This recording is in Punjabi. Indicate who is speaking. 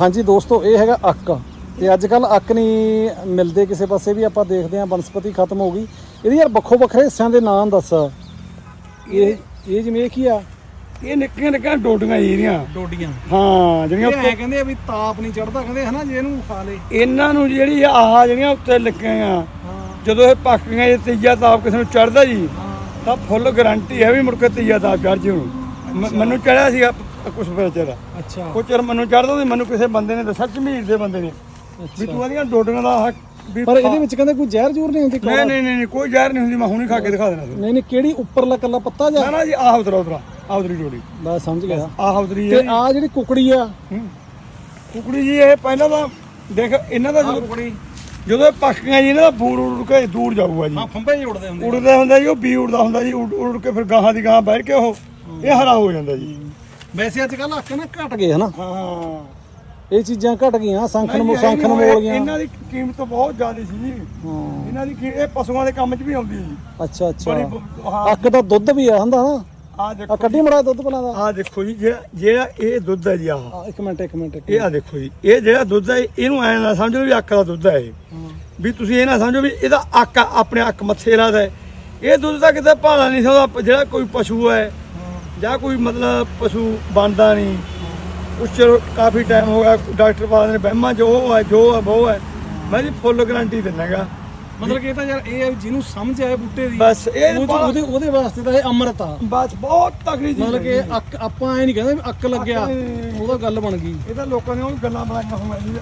Speaker 1: ਹਾਂਜੀ ਦੋਸਤੋ ਇਹ ਹੈਗਾ ਅੱਕ। ਤੇ ਅੱਜ ਕੱਲ ਅੱਕ ਨਹੀਂ ਮਿਲਦੇ ਕਿਸੇ ਪਾਸੇ ਵੀ ਆਪਾਂ ਦੇਖਦੇ ਹਾਂ ਬਨਸਪਤੀ ਖਤਮ ਹੋ ਗਈ। ਇਹਦੀ ਯਾਰ ਵੱਖੋ ਵੱਖਰੇ ਹਿੱਸਿਆਂ ਦੇ ਨਾਮ ਦੱਸ। ਇਹ ਇਹ ਜਿਵੇਂ ਇਹ ਕੀ ਆ?
Speaker 2: ਇਹ ਨਿੱਕੀਆਂ ਨਿੱਕੀਆਂ ਡੋਡੀਆਂ ਜਿਹੜੀਆਂ
Speaker 1: ਡੋਡੀਆਂ।
Speaker 2: ਹਾਂ ਜਿਹੜੀਆਂ
Speaker 1: ਇਹ ਐ ਕਹਿੰਦੇ ਆ ਵੀ ਤਾਪ ਨਹੀਂ ਚੜਦਾ ਕਹਿੰਦੇ ਹਨਾ ਜੇ ਇਹਨੂੰ ਖਾ ਲੇ।
Speaker 2: ਇਹਨਾਂ ਨੂੰ ਜਿਹੜੀ ਆਹ ਜਿਹੜੀਆਂ ਉੱਤੇ ਲੱਗੀਆਂ ਆ ਜਦੋਂ ਇਹ ਪੱਕ ਗਈਆਂ ਇਹ ਤੀਜਾ ਤਾਪ ਕਿਸੇ ਨੂੰ ਚੜਦਾ ਜੀ ਤਾਂ ਫੁੱਲ ਗਾਰੰਟੀ ਹੈ ਵੀ ਮੁੜ ਕੇ ਤੀਜਾ ਤਾਪ ਚੜ ਜੀ। ਉਹਨੂੰ ਮੈਨੂੰ ਚੜਿਆ ਸੀਗਾ ਕੁਝ ਬੱਚੇ ਦਾ
Speaker 1: ਅੱਛਾ।
Speaker 2: ਕੁਝ ਚਿਰ ਮੈਨੂੰ ਚੜਦਾ ਸੀ ਮੈਨੂੰ ਕਿਸੇ ਬੰਦੇ ਨੇ ਦੱਸਿਆ ਝਮੀਰ ਦੇ ਬੰਦੇ ਨੇ। ਵੀ ਤੂੰ ਇਹਦੀਆਂ ਡੋਡੀਆਂ ਦਾ ਆਹ ਵੀ
Speaker 1: ਪਰ ਇਹਦੇ ਵਿੱਚ ਕਹਿੰਦੇ ਕੋਈ ਜ਼ਹਿਰ ਜ਼ੂਰ ਨਹੀਂ ਹੁੰਦੀ
Speaker 2: ਨਹੀਂ ਨਹੀਂ ਨਹੀਂ ਨਹੀਂ, ਕੋਈ ਜ਼ਹਿਰ ਨਹੀਂ ਹੁੰਦੀ ਮੈਂ ਹੁਣੀ ਖਾ ਕੇ ਦਿਖਾ ਦੇਣਾ
Speaker 1: ਨਹੀਂ ਨਹੀਂ ਕਿਹੜੀ ਉੱਪਰਲਾ ਕੱਲਾ ਪੱਤਾ ਜਾ
Speaker 2: ਨਾ ਜੀ ਆਹ ਉਤਰਾ ਉਤਰਾ ਆਹ ਉਤਰੀ ਡੋਡੀ।
Speaker 1: ਬਸ ਸਮਝ ਗਿਆ।
Speaker 2: ਆਹ ਉਤਰੀ
Speaker 1: ਤੇ
Speaker 2: ਹੈ
Speaker 1: ਆ ਜਿਹੜੀ ਕੁਕੜੀ ਆ।
Speaker 2: ਕੁਕੜੀ ਜੀ ਇਹ ਪਹਿਲਾਂ ਤਾਂ ਦੇਖ ਇਹਨਾਂ ਦਾ ਜਦੋਂ
Speaker 1: ਕੁਕੜੀ।
Speaker 2: ਜਦੋਂ ਇਹ ਪੱਕ ਗਈਆਂ ਜੀ ਇਹਨਾਂ ਦਾ ਫੂਡ ਉੜ ਕੇ ਦੂਰ ਜਾਊਗਾ ਜੀ।
Speaker 1: ਹਾਂ ਫੰਬੇ ਹੀ ਉੜਦੇ ਹੁੰਦੇ
Speaker 2: ਉੜਦਾ ਹੁੰਦਾ ਜੀ ਉਹ ਬੀ ਉੜਦਾ ਹੁੰਦਾ ਜੀ ਉੜ ਉੜ ਕੇ ਫਿਰ ਗਾਹਾਂ ਦੀ ਗਾਹਾਂ ਬੈਠ ਕੇ ਉਹ ਇਹ ਹਰਾ ਹੋ ਜਾਂਦਾ ਜੀ।
Speaker 1: ਵੈਸੇ ਅੱਜ ਕੱਲ ਅੱਕ ਨਾ ਘਟ ਗਏ ਹਨਾ।
Speaker 2: ਹਾਂ
Speaker 1: ਇਹ ਚੀਜ਼ਾਂ ਘਟ ਗਈਆਂ
Speaker 2: ਨਹੀਂ,
Speaker 1: ਸੰਖਨ
Speaker 2: ਇਹ-
Speaker 1: ਮੋਲ ਗਈਆਂ।
Speaker 2: ਇਹਨਾਂ ਦੀ ਕੀਮਤ ਬਹੁਤ ਜ਼ਿਆਦਾ ਸੀ ਜੀ।
Speaker 1: ਹਾਂ।
Speaker 2: ਇਹਨਾਂ ਦੀ ਇਹ ਪਸ਼ੂਆਂ ਦੇ ਕੰਮ 'ਚ ਵੀ ਆਉਂਦੀ ਜੀ
Speaker 1: ਅੱਛਾ ਅੱਛਾ। ਅੱਕ ਦਾ ਦੁੱਧ ਵੀ ਆ ਹੁੰਦਾ ਨਾ।
Speaker 2: ਆ ਦੇਖੋ
Speaker 1: ਕੱਢੀ ਮੜਾ ਦੁੱਧ ਪਲਾਂ ਦਾ।
Speaker 2: ਆ ਦੇਖੋ ਜੀ ਜਿਹੜਾ ਜਿਹੜਾ ਇਹ ਦੁੱਧ ਹੈ ਜੀ ਆਹ।
Speaker 1: ਆ, ਇੱਕ ਮਿੰਟ ਇੱਕ ਮਿੰਟ
Speaker 2: ਇਹ ਆ ਦੇਖੋ ਜੀ ਇਹ ਜਿਹੜਾ ਦੁੱਧ ਹੈ ਇਹਨੂੰ ਐ ਨਾ ਸਮਝੋ ਵੀ ਅੱਖ ਦਾ ਦੁੱਧ ਹੈ ਇਹ। ਵੀ ਤੁਸੀਂ ਇਹ ਨਾ ਸਮਝੋ ਵੀ ਇਹਦਾ ਅੱਕ ਆਪਣੇ ਅੱਕ ਮੱਥੇ ਲਾਦਾ ਹੈ। ਇਹ ਦੁੱਧ ਦਾ ਕਿਤੇ ਭਾਲਾ ਨਹੀਂ ਸਕਦਾ ਜਿਹੜਾ ਕੋਈ ਪਸ਼ੂ ਹੈ ਜਾਂ ਕੋਈ ਮਤਲਬ ਪਸ਼ੂ ਬਣਦਾ ਨਹੀਂ। ਉਸ ਚਿਰ ਕਾਫੀ ਟਾਈਮ ਹੋ ਗਿਆ ਡਾਕਟਰ ਬਾਦ ਨੇ ਬਹਿਮਾ ਜੋ ਹੈ ਜੋ ਹੈ ਉਹ ਹੈ। ਮੈਂ ਜੀ ਫੁੱਲ ਗਾਰੰਟੀ ਦਿੰਨਾਗਾ
Speaker 1: ਮਤਲਬ ਕਿ ਇਹ ਤਾਂ ਯਾਰ ਇਹ ਵੀ ਜਿਹਨੂੰ ਸਮਝ ਆਏ ਬੂਟੇ ਦੀ।
Speaker 2: ਬਸ ਇਹ
Speaker 1: ਉਹ- ਉਹਦੇ ਉਹਦੇ ਵਾਸਤੇ ਤਾਂ ਇਹ ਅੰਮ੍ਰਿਤ ਆ।
Speaker 2: ਬਸ ਬਹੁਤ ਤਕੜੀ ਚੀਜ਼
Speaker 1: ਮਤਲਬ ਕਿ
Speaker 2: ਹੈ।
Speaker 1: ਅੱਕ ਆਪਾਂ ਐ ਨਹੀਂ ਕਹਿੰਦੇ ਵੀ ਅੱਕ ਲੱਗਿਆ
Speaker 2: ਨਹੀਂ-
Speaker 1: ਉਹਦਾ ਗੱਲ ਬਣ ਗਈ।
Speaker 2: ਇਹ ਤਾਂ ਲੋਕਾਂ ਨੇ ਉਹ ਗੱਲਾਂ ਬਣਾਈਆਂ ਹੋਈਆਂ ਜੀ